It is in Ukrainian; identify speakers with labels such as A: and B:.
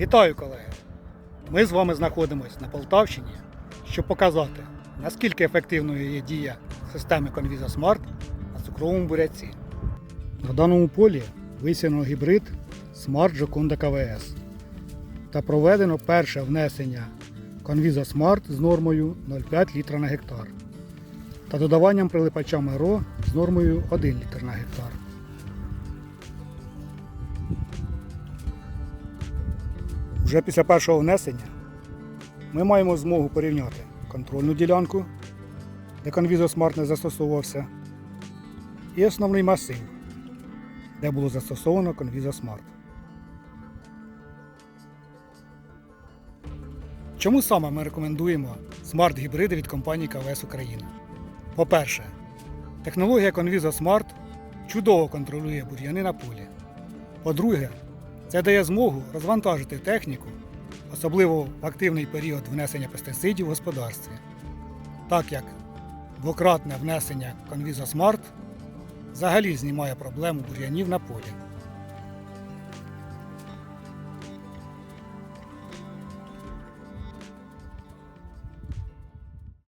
A: Вітаю, колеги! Ми з вами знаходимося на Полтавщині, щоб показати, наскільки ефективною є дія системи Convisa Smart на цукровому буряці. На даному полі висіяно гібрид Smart Joconda КВС та проведено перше внесення Convisa Smart з нормою 0,5 літра на гектар та додаванням прилипача Меро з нормою 1 літр на гектар. Вже після першого внесення ми маємо змогу порівняти контрольну ділянку, де Conviso Smart не застосовувався, і основний масив, де було застосовано Conviso Smart. Чому саме ми рекомендуємо смарт-гібриди від компанії КВС Україна? По-перше, технологія Conviso Smart чудово контролює бур'яни на полі. По-друге, це дає змогу розвантажити техніку, особливо в активний період внесення пестицидів в господарстві, так як двократне внесення конвізосмарт взагалі знімає проблему бур'янів на полі.